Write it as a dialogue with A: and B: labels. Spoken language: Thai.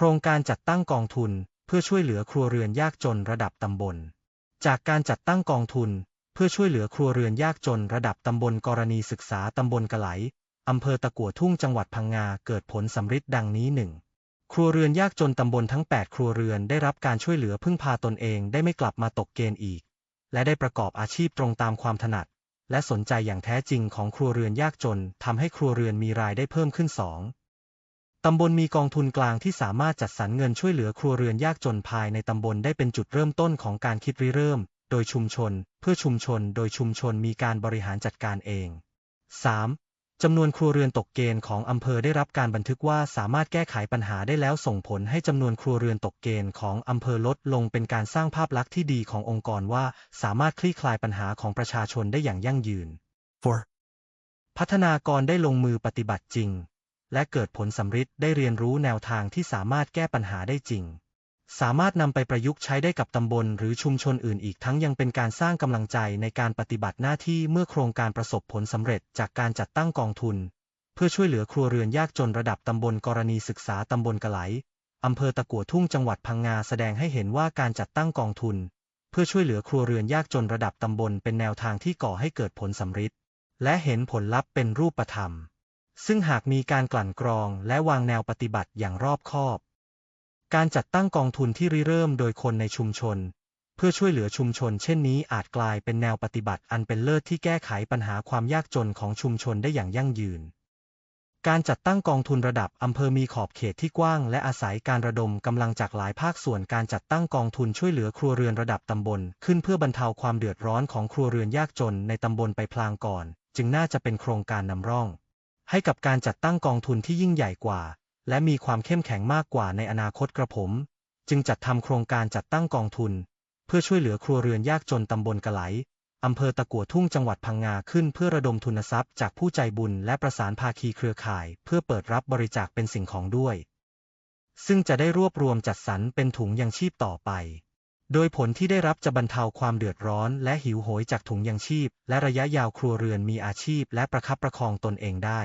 A: โครงการจัดตั้งกองทุนเพื่อช่วยเหลือครัวเรือนยากจนระดับตำบล จากการจัดตั้งกองทุน เพื่อช่วยเหลือครัวเรือนยากจนระดับตำบลกรณีศึกษาตำบลกะไหลอำเภอตะกั่วทุ่งจังหวัดพังงาเกิดผลสำฤทธิ์ดังนี้หนึ่งครัวเรือนยากจนตำบลทั้ง 8 ครัวเรือนได้รับการช่วยเหลือพึ่งพาตนเองได้ไม่กลับมาตกเกณฑ์อีก และได้ประกอบอาชีพตรงตามความถนัด และสนใจอย่างแท้จริงของครัวเรือนยากจนทำให้ครัวเรือนมีรายได้เพิ่มขึ้นสอง ตำบลมีกองทุนกลางที่สามารถจัดสรรเงินช่วยเหลือครัวเรือนยากจนภายในตำบลได้เป็นจุดเริ่มต้นของการคิดริเริ่ม โดยชุมชน เพื่อชุมชน โดยชุมชนมีการบริหารจัดการเอง 3. จำนวนครัวเรือนตกเกณฑ์ของอำเภอได้รับการบันทึกว่าสามารถแก้ไขปัญหาได้แล้วส่งผลให้จำนวนครัวเรือนตกเกณฑ์ของอำเภอลดลงเป็นการสร้างภาพลักษณ์ที่ดีขององค์กรว่าสามารถคลี่คลายปัญหาของประชาชนได้อย่างยั่งยืน 4. พัฒนากรได้ลงมือปฏิบัติจริง และเกิดผลสำฤทธิ์ได้เรียนรู้แนวทางที่สามารถแก้ปัญหาได้จริง สามารถนำไปประยุกต์ใช้ได้กับตำบลหรือชุมชนอื่นอีกทั้งยังเป็นการสร้างกำลังใจในการปฏิบัติหน้าที่เมื่อโครงการประสบผลสำเร็จจากการจัดตั้งกองทุน เพื่อช่วยเหลือครัวเรือนยากจนระดับตำบลกรณีศึกษาตำบลกะไหลอำเภอตะกัวทุ่งจังหวัดพังงาแสดงให้เห็นว่าการจัดตั้งกองทุน เพื่อช่วยเหลือครัวเรือนยากจนระดับตำบลเป็นแนวทางที่ก่อให้เกิดผลสำฤทธิ์และเห็นผลลัพธ์เป็นรูปธรรม ซึ่งหากมีการกลั่นกรองและวางแนวปฏิบัติอย่างรอบคอบ การจัดตั้งกองทุนที่ริเริ่มโดยคนในชุมชน เพื่อช่วยเหลือชุมชน เช่นนี้อาจกลายเป็นแนวปฏิบัติอันเป็นเลิศที่แก้ไขปัญหาความยากจนของชุมชนได้อย่างยั่งยืน การจัดตั้งกองทุนระดับอำเภอมีขอบเขตที่กว้าง และอาศัยการระดมกำลังจากหลายภาคส่วนการจัดตั้งกองทุนช่วยเหลือครัวเรือนระดับตำบล ขึ้นเพื่อบรรเทาความเดือดร้อนของครัวเรือนยากจนในตำบลไปพลางก่อน จึงน่าจะเป็นโครงการนำร่อง ให้กับการจัดตั้งกองทุนที่ยิ่งใหญ่กว่า และมีความเข้มแข็งมากกว่าในอนาคตกระผม จึงจัดทำโครงการจัดตั้งกองทุน เพื่อช่วยเหลือครัวเรือนยากจนตำบลกะไหลอำเภอตะกัวทุ่งจังหวัดพังงาขึ้นเพื่อระดมทุนทรัพย์จากผู้ใจบุญและประสานภาคีเครือข่าย เพื่อเปิดรับบริจาคเป็นสิ่งของด้วย ซึ่งจะได้รวบรวมจัดสรรเป็นถุงยังชีพต่อไป โดยผลที่ได้รับจะบรรเทาความเดือดร้อน และหิวโหยจากถุงยังชีพ และระยะยาวครัวเรือนมีอาชีพ และประคับประคองตนเองได้